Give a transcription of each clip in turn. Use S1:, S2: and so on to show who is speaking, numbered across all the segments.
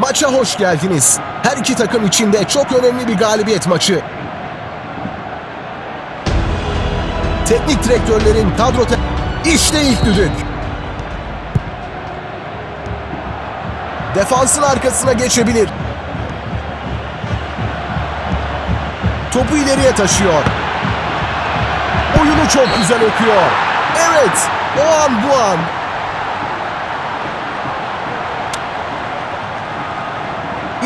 S1: Maça hoş geldiniz. Her iki takım için de çok önemli bir galibiyet maçı. Teknik direktörlerin kadro... te- İşte ilk düdük. Defansın arkasına geçebilir. Topu ileriye taşıyor. Oyunu çok güzel okuyor. Evet, o an bu an.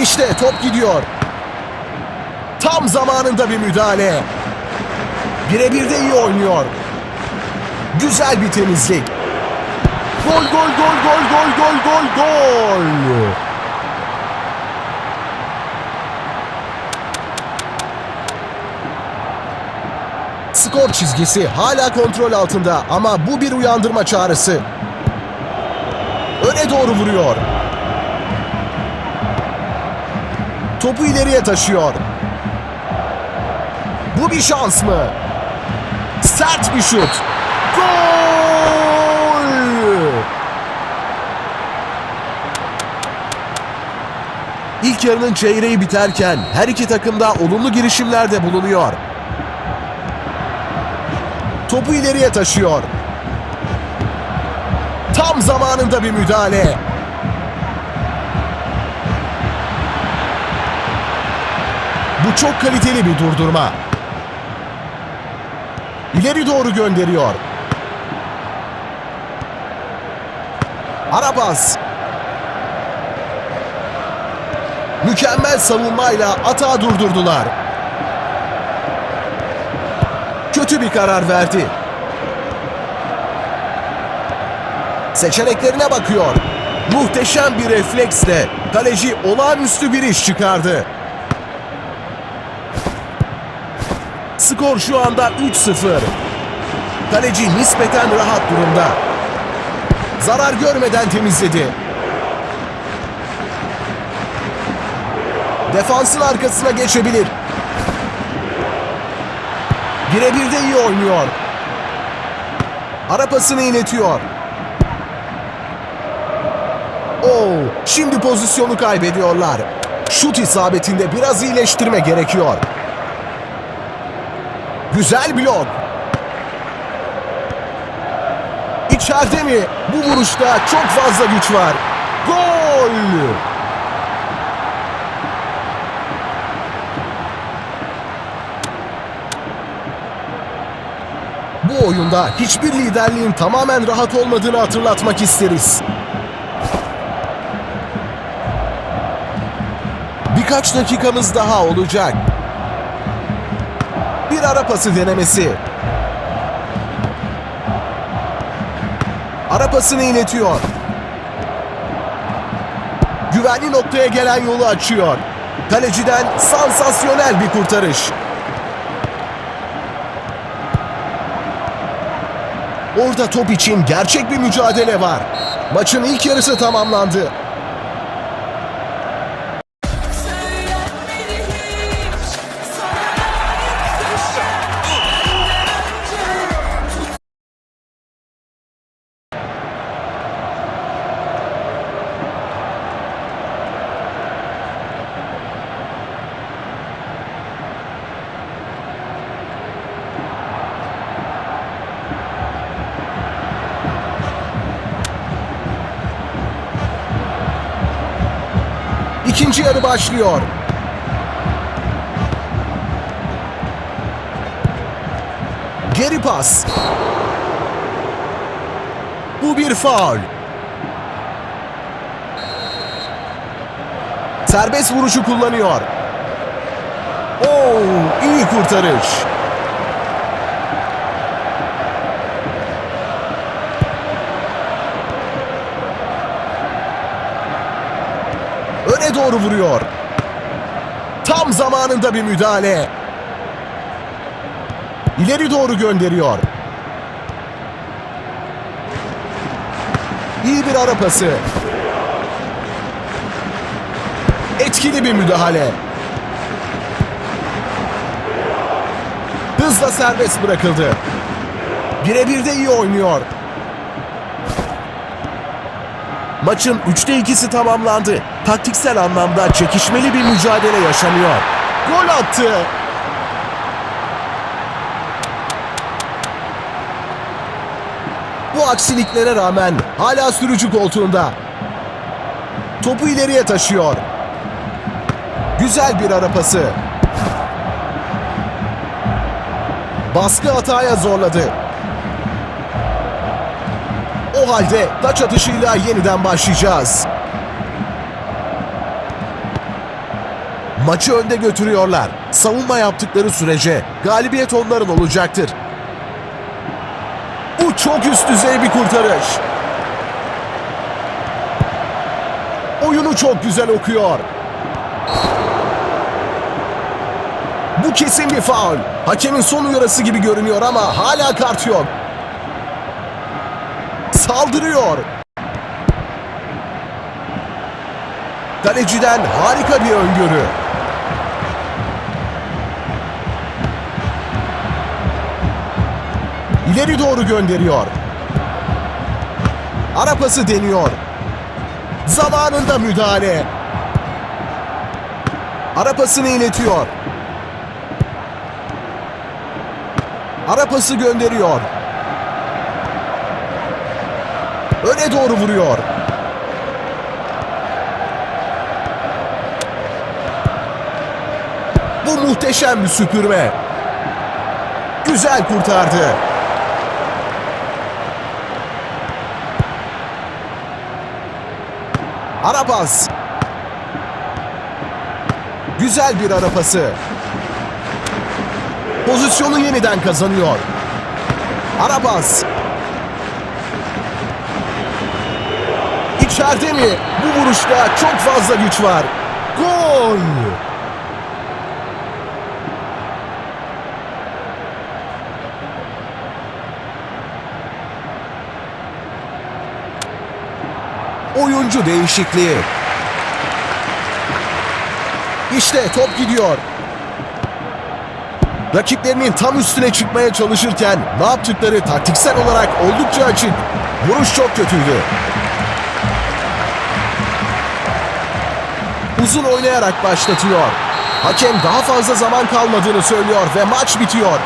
S1: İşte top gidiyor. Tam zamanında bir müdahale. Birebir de iyi oynuyor. Güzel bir temizlik. Gol gol gol gol gol gol gol gol. Skor çizgisi hala kontrol altında ama bu bir uyandırma çağrısı. Öne doğru vuruyor. Topu ileriye taşıyor. Bu bir şans mı? Sert bir şut. Gol! İlk yarının çeyreği biterken her iki takım da olumlu girişimlerde bulunuyor. Topu ileriye taşıyor. Tam zamanında bir müdahale. Bu çok kaliteli bir durdurma. İleri doğru gönderiyor. Arabas. Mükemmel savunmayla atağı durdurdular. Kötü bir karar verdi. Seçeneklerine bakıyor. Muhteşem bir refleksle kaleci olağanüstü bir iş çıkardı. Skor şu anda 3-0. Kaleci nispeten rahat durumda. Zarar görmeden temizledi. Defansın arkasına geçebilir. Birebir de iyi oynuyor. Ara pasını iletiyor. Oo, şimdi pozisyonu kaybediyorlar. Şut isabetinde biraz iyileştirme gerekiyor. Güzel blok. İçeride mi? Bu vuruşta çok fazla güç var. Gol! Bu oyunda hiçbir liderliğin tamamen rahat olmadığını hatırlatmak isteriz. Birkaç dakikamız daha olacak. Bir ara pası denemesi. Ara pasını iletiyor. Güvenli noktaya gelen yolu açıyor. Kaleciden sansasyonel bir kurtarış. Orada top için gerçek bir mücadele var. Maçın ilk yarısı tamamlandı. İkinci yarı başlıyor. Geri pas. Bu bir faul. Serbest vuruşu kullanıyor. Oo, iyi kurtarış. Öne doğru vuruyor. Tam zamanında bir müdahale. İleri doğru gönderiyor. İyi bir ara pası. Etkili bir müdahale. Hızla serbest bırakıldı. Birebir de iyi oynuyor. Maçın 3'te 2'si tamamlandı. Taktiksel anlamda çekişmeli bir mücadele yaşanıyor. Gol attı. Bu aksiliklere rağmen hala sürücü koltuğunda. Topu ileriye taşıyor. Güzel bir ara pası. Baskı hataya zorladı. O halde taç atışıyla yeniden başlayacağız. Maçı önde götürüyorlar. Savunma yaptıkları sürece galibiyet onların olacaktır. Bu çok üst düzey bir kurtarış. Oyunu çok güzel okuyor. Bu kesin bir faul. Hakemin son uyarısı gibi görünüyor ama hala kart yok. Saldırıyor. Kaleciden harika bir öngörü. İleri doğru gönderiyor. Ara pası deniyor. Zamanında müdahale. Ara pasını iletiyor. Ara pası gönderiyor. Öne doğru vuruyor. Bu muhteşem bir süpürme. Güzel kurtardı. Ara pas. Güzel bir ara pası. Pozisyonu yeniden kazanıyor. Ara pas. İçeride mi? Bu vuruşta çok fazla güç var. Gol! Oyuncu değişikliği. İşte top gidiyor. Rakiplerinin tam üstüne çıkmaya çalışırken ne yaptıkları taktiksel olarak oldukça açık. Vuruş çok kötüydü. Uzun oynayarak başlatıyor. Hakem daha fazla zaman kalmadığını söylüyor ve maç bitiyor.